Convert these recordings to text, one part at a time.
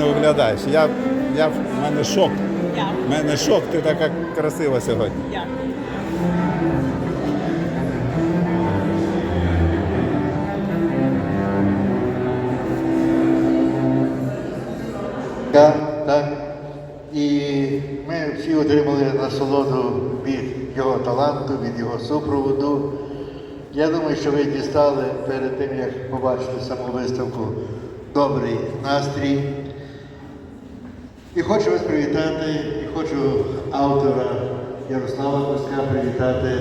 виглядаєш. Я, я, в мене шок. Дякую. В мене шок, ти така красива сьогодні. Дякую. Так, так. І ми всі отримали насолоду від його таланту, від його супроводу. Я думаю, що ви дістали перед тим, як побачити саму виставку, добрий настрій. І хочу вас привітати, і хочу автора Ярослава Коска привітати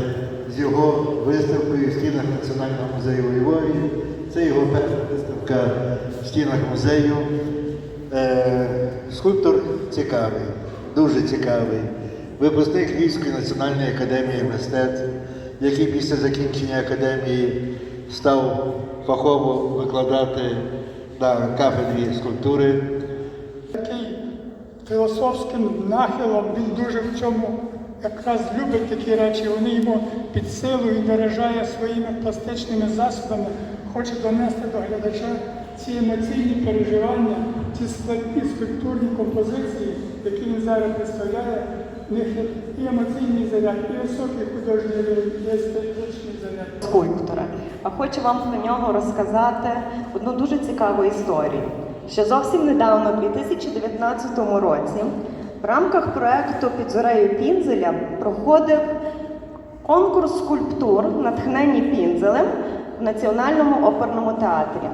з його виставкою в стінах Національного музею у Львові. Це його перша виставка в стінах музею. Е, скульптор цікавий, дуже цікавий. Випускник Львівської національної академії мистецтв, який після закінчення академії став фахово викладати на кафедрі скульптури філософським нахилом, він дуже в цьому якраз любить такі речі, вони йому під силу і виражає своїми пластичними засобами, хоче донести до глядача ці емоційні переживання, ці складні скульптурні композиції, які він зараз представляє, в них і емоційний заряд, і високий художній естетичний заряд. скульптора. А хочу вам про нього розказати одну дуже цікаву історію. Ще зовсім недавно, у 2019 році, в рамках проекту Під зорею Пінзеля проходив конкурс скульптур, натхнені пінзелем в Національному оперному театрі.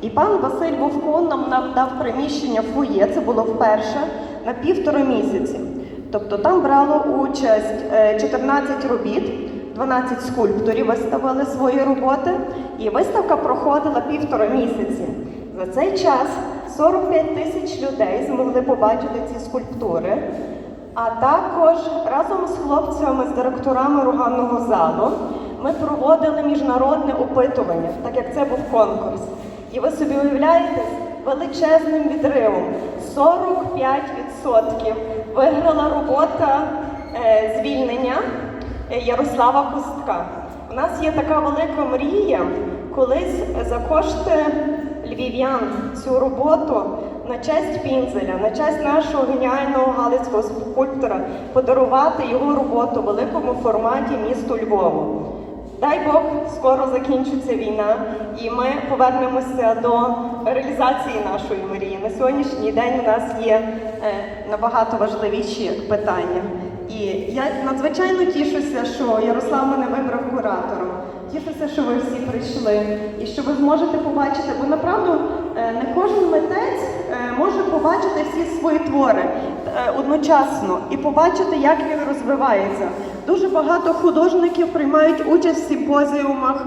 І пан Василь Вовко нам надав приміщення фоє, це було вперше, на півтора місяці. Тобто там брало участь е, 14 робіт, 12 скульпторів виставили свої роботи, і виставка проходила півтора місяці. За цей час 45 тисяч людей змогли побачити ці скульптури. А також разом з хлопцями, з директорами органного залу, ми проводили міжнародне опитування, так як це був конкурс. І ви собі уявляєте, величезним відривом 45% виграла робота е, звільнення е, Ярослава Кустка. У нас є така велика мрія колись за кошти львів'ян цю роботу на честь Пінзеля, на честь нашого геніального галицького скульптора подарувати його роботу в великому форматі місту Львову. Дай Бог, скоро закінчиться війна, і ми повернемося до реалізації нашої мрії. На сьогоднішній день у нас є е, набагато важливіші питання. І я надзвичайно тішуся, що Ярослав мене вибрав куратором. Тішуся, що ви всі прийшли і що ви зможете побачити, бо направду е, не кожен митець е, може побачити всі свої твори е, одночасно і побачити, як він розвивається. Дуже багато художників приймають участь в симпозіумах,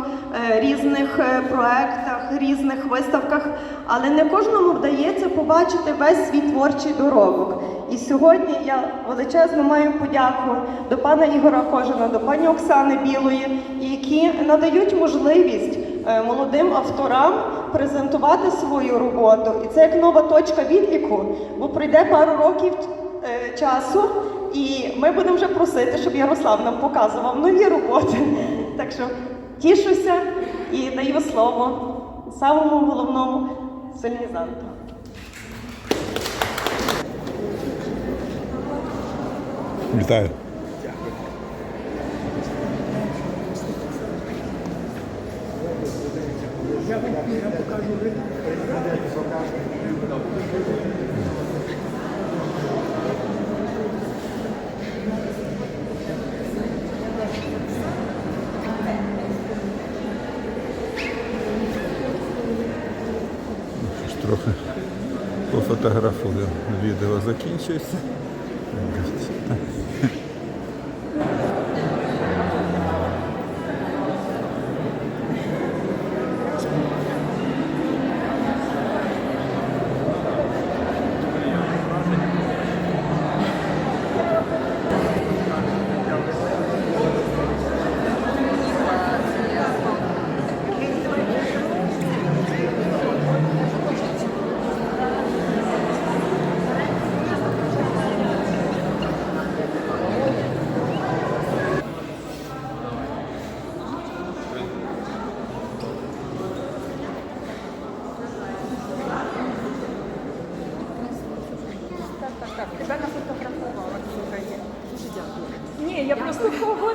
різних проектах, різних виставках, але не кожному вдається побачити весь свій творчий доробок. І сьогодні я величезно маю подяку до пана Ігора Кожина, до пані Оксани Білої, які надають можливість е, молодим авторам презентувати свою роботу. І це як нова точка відліку, бо пройде пару років е, часу, і ми будемо вже просити, щоб Ярослав нам показував нові роботи. Так що тішуся і даю слово самому головному сольнізанту. Вітаю. Що ж, Трохи пофотографую. Відео закінчується. так, тебе нафотографувала, що є. Дуже дякую. Ні, я просто кого.